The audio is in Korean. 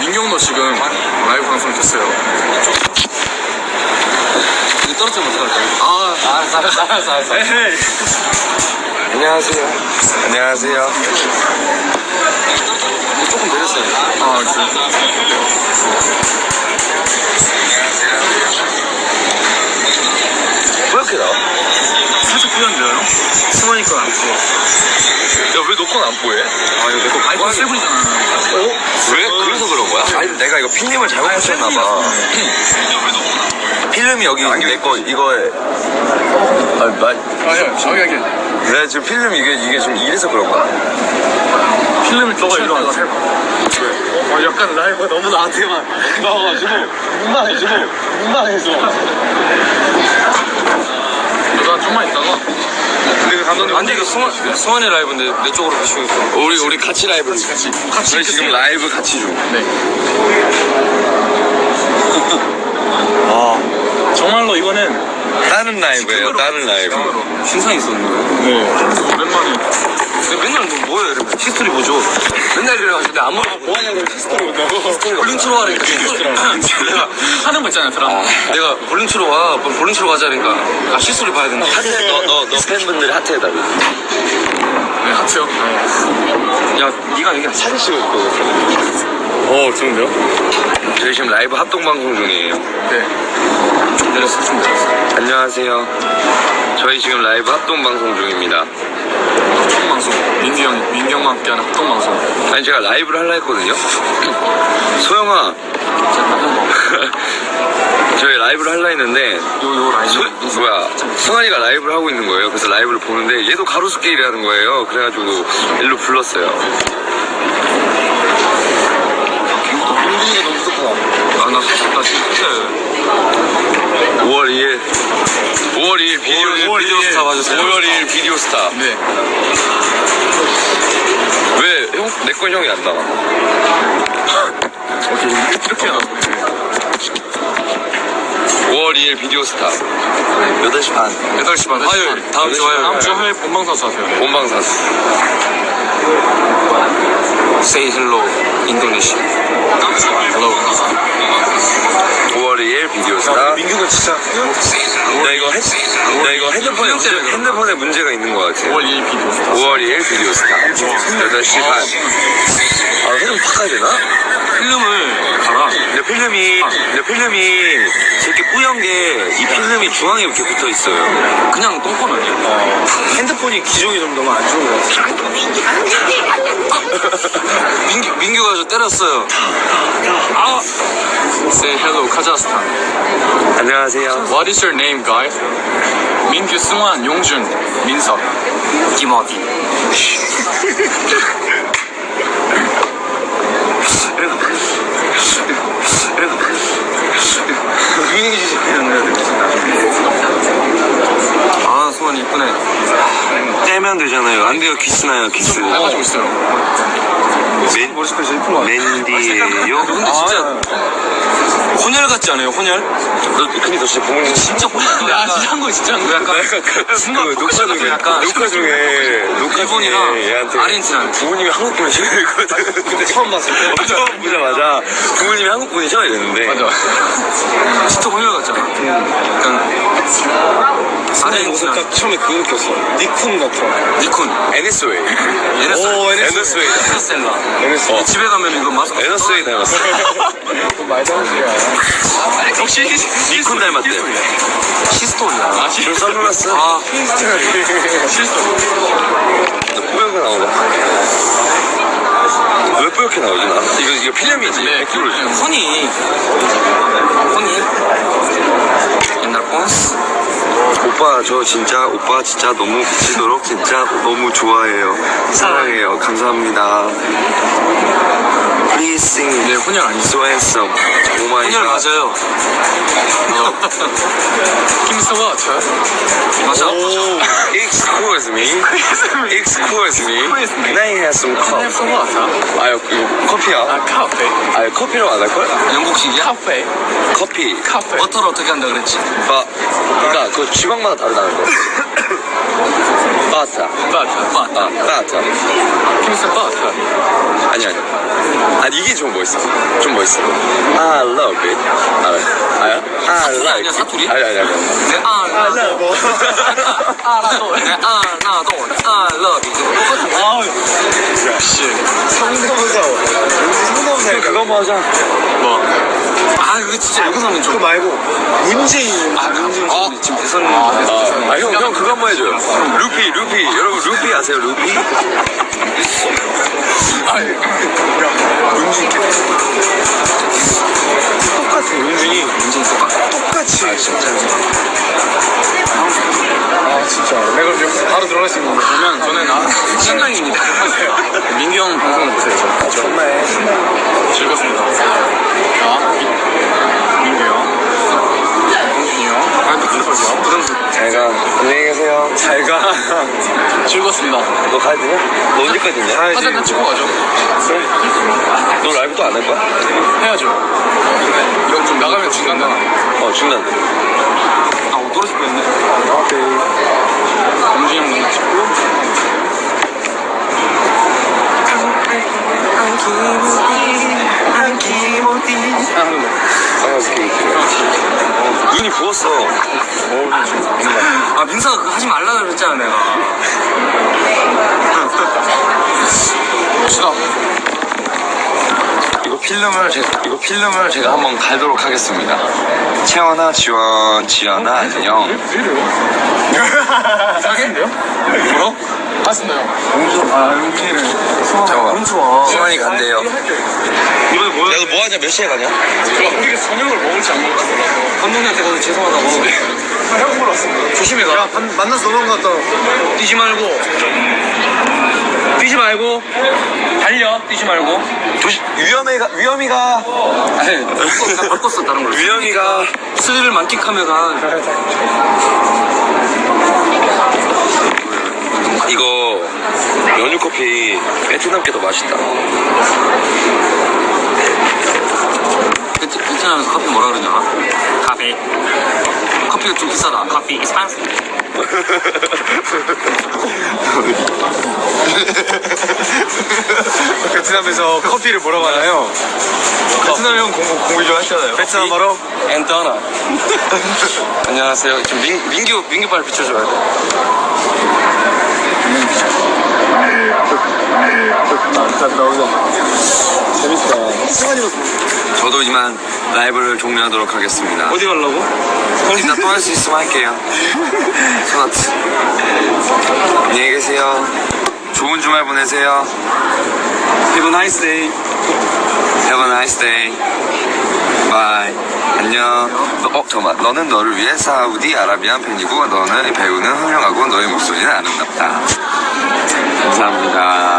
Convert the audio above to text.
민경도 지금 라이브 방송 됐어요. 떨어뜨리면 어떡할까? 아, 알았어, 알았어, 알았어, 알았어. 에헤이. 안녕하세요. 안녕하세요. 조금 내렸어요. 아, 그래. 내가 이거 필름을 잘못 붙였나봐. 필름이 여기 내 거, 이거에. 아니, 나, 아니야, 정확하게. 내가 지금 필름 이게, 이게 좀 이래서 그런 거야. 필름을 너가 일로 와서 살 어, 약간 라이브가 너무 나한테만 나와가지고 민망해지고 민망해서 나 좀만 있다가 근데 그 감독님 안 돼, 이거 승환, 승환이 라이브인데 내 쪽으로 비추고 있어. 우리, 우리 같이 라이브. 같이, 같이 저희 지금. 라이브 같이 중. 네. 아 정말로 이거는 다른 라이브예요, 다른 라이브. 신상이 있었는 거예요. 네 오랜만에 근데 맨날 뭐, 뭐예요, 이러면. 히스토리 보죠. 맨날 그래가지고 내가 안 먹어. 뭐하냐고 히스토리 본다고 볼링트로 하니까 내가 하는 거 있잖아요 드라마 내가 볼링트로 와 볼링트로 가자니까 아 시스토리 봐야 된다 하트, 너, 너, 너 팬분들이 하트해달라. 네 하트요 야 네가 이게 사진 찍을 거거든 어 좋은데요? 저희 지금 라이브 합동방송 중이에요. 네 좀 내렸어 좀 내렸어 안녕하세요. 저희 지금 라이브 합동방송 중입니다. 합동방송 민기 형 민경과 함께하는 합동방송 아니, 제가 라이브를 하려 했거든요. 소영아, 라이브를 하려 했는데, 요 요 라이브 소, 뭐야, 승환이가 라이브를 하고 있는 거예요. 그래서 라이브를 보는데, 얘도 가로수길이 하는 거예요. 그래가지고, 일로 불렀어요. 너무 무섭다 아나 나 지금 끝에 5월 2일, 5월 2일 비디오, 5월 비디오 2일. 스타 봐주세요. 5월 2일 비디오 스타. 네 왜, 형, 내 건 형이 안 나와? 오케이 이렇게 해요 5월 2일 비디오 스타. 8시 반. 8시 반 화요일 다음 주 화요일 다음 주 화요일 본방사수 하세요 본방사수. Say hello 인도네시아 hello 5월 2일 비디오 스타. 민규가 진짜 나 이거, 헤, 나 이거 핸드폰에, 문제, 핸드폰에 문제가 있는 것 같아. 5월 2일 비디오 5월 2일 비디오 스타. 8시 반. 아, 핸드폰 바꿔야 되나? 필름을 갈아 근데 필름이, 근데 필름이 저렇게 뿌연 게, 이 필름이 중앙에 이렇게 붙어 있어요. 그냥 똥폰 아니야? 핸드폰이 기종이 좀 너무 안 좋은 것 같아 민규, 민규가 저 때렸어요 아 Say hello 카자흐스탄 안녕하세요. What is your name guy? 민규 승환 용준 민석 김어디 아 수원이 이쁘네 떼면 되잖아요. 안 돼요. 키스나요, 키스. 해가지고 있어요 맨, 머리색깔 제일 이쁜 거 같아 맨디예요 근데 진짜 혼혈 같지 않아요 혼혈? 너, 근데 너 진짜 부모님 진짜 혼혈. 약간 진짜 한 거 진짜 한 거 약간 그 녹화 중에 약간 녹화 중에 녹화 일본이랑 중에 얘한테 아르헨티나. 부모님이 한국 분이셔야 되거든 근데 처음 봤을 때. 처음 보자마자 부모님이 한국 분이셔야 되는데. 맞아. 진짜 혼혈 같잖아. 약간 아르헨티나 딱 처음에 그거 느꼈어. 니쿤 같아. 니콘 NS웨이 NS웨이 NS웨이 스텔라 어, 집에 가면 이거 마스크 NS웨이 닮았어. 말도 안 돼요. 역시 니콘 닮았대. 시스톤이야. 아저 선글라스 아 뿌옇게 나오네 왜 뿌옇게 나오지 나? 이거 이거 필름이지. 네, 100%지. 허니. 허니. 옛날 폰스 오빠 저 진짜 오빠 진짜 너무 미치도록 진짜 너무 좋아해요. 사랑해요. 감사합니다. Please sing 네 혼혈 so handsome. Oh my 혼혈 god 맞아요. 김서가 저요? 맞아 Excuse me Excuse me Can I have some coffee? 아 이거 커피야 아 카페 아 커피로 안 할걸? 영국식이야? 카페 커피 카페 버터를 어떻게 한다 그랬지? 바 그니까 그 지방마다 다르다는 거 바타. 바타. 바타. 아, 바타. 킹스 바타. 아니, 아니. 아니, 이게 좀 멋있어. 좀 멋있어. I love it. 알아요? 알아요? I like 아니야, 사투리? 아니, 아니, 아니. 내 아, 나, 도 알아도, 내 아, 나도, 아, 러비. 똑같은 거. 아우. 역시. 성대모사. 성대모사. 그거 뭐 하자. 뭐? 아, 그거 진짜 여기서는 좀. 그거 말고, 문재인. 아, 문재인 어? 지금 대선. 아, 아, 형, 형, 그거 한 번 해줘요. 루피, 루피. 여러분, 루피 아세요, 루피? 아니, 야, 문진. 똑같아, 문진이. 문재인 똑같아. 똑같이. 아, 진짜. 아, 진짜. 내가 여기서 바로 들어갈 수 있는 거 보면, 저는 아, 신랑입니다. 민규 형 방송 보세요, 저. 정말. 즐겁습니다. 자, 민규 형. 동준이 형. 아, 또 부담스러워. 부담스러워. 잘 가. 안녕히 계세요. 잘 가. 즐겁습니다. 너 가야 되냐? 너 언제까지 있냐? 사진 한번 찍고 가죠. 너 라이브 또 안 할 거야? 해야죠. 이건 좀 나가면 중간다. 어, 중요한데. 아, 옷 떨어질 뻔했네. 동준이 형 너무 찍고. 아, 눈이 부었어. 아, 민서가 그거 하지 말라 그랬잖아, 내가. 봅시다. 이거 필름을 제가, 이거 필름을 제가 한번 갈도록 하겠습니다. 채원아, 지원, 지연아, 안녕. 사겠는데요? 뭐라? 하신다요. 용주, 아, 용준이를. 잠깐만. 용주아. 수환이 간대요. 이번에 뭐야? 야, 너 뭐 하냐? 몇 시에 가냐? 우리가 저녁을 먹을지 안 먹을지 몰라서. 감독님한테 가서 죄송하다고. 형 물었어. 조심히 가. 야, 반- 만나서 너무 갔다. 뛰지 말고. 뛰지 말고. 달려. 뛰지 말고. 조심, 위험해, 가, 위험히 가. 아니, 나 바꿨어, 다른 걸로. 위험히 가. 스릴을 만끽하며 가. 이거, 연유 커피, 베트남 게 더 맛있다. 베트, 베트남에서 커피 뭐라 그러냐? 카페. 커피가 좀 비싸다. 커피 expensive. 베트남에서 커피를 뭐라고 하나요? 베트남 형 공부, 공부 좀 하시잖아요. 베트남 말로? 엔터나. 안녕하세요. 지금 민, 민규, 민규 빨리 비춰줘야 돼. 재밌다. 저도 이만 라이브를 종료하도록 하겠습니다. 어디 가려고? 이따 또할 수 있으면 할게요. 소나트. 안녕히 계세요. 좋은 주말 보내세요. Have a nice day. Have a nice day. Bye. 안녕. 너, 어, 잠깐만. 너는 너를 위해 사우디 아라비안 팬이고, 너는 배우는 훌륭하고, 너의 목소리는 아름답다. 감사합니다.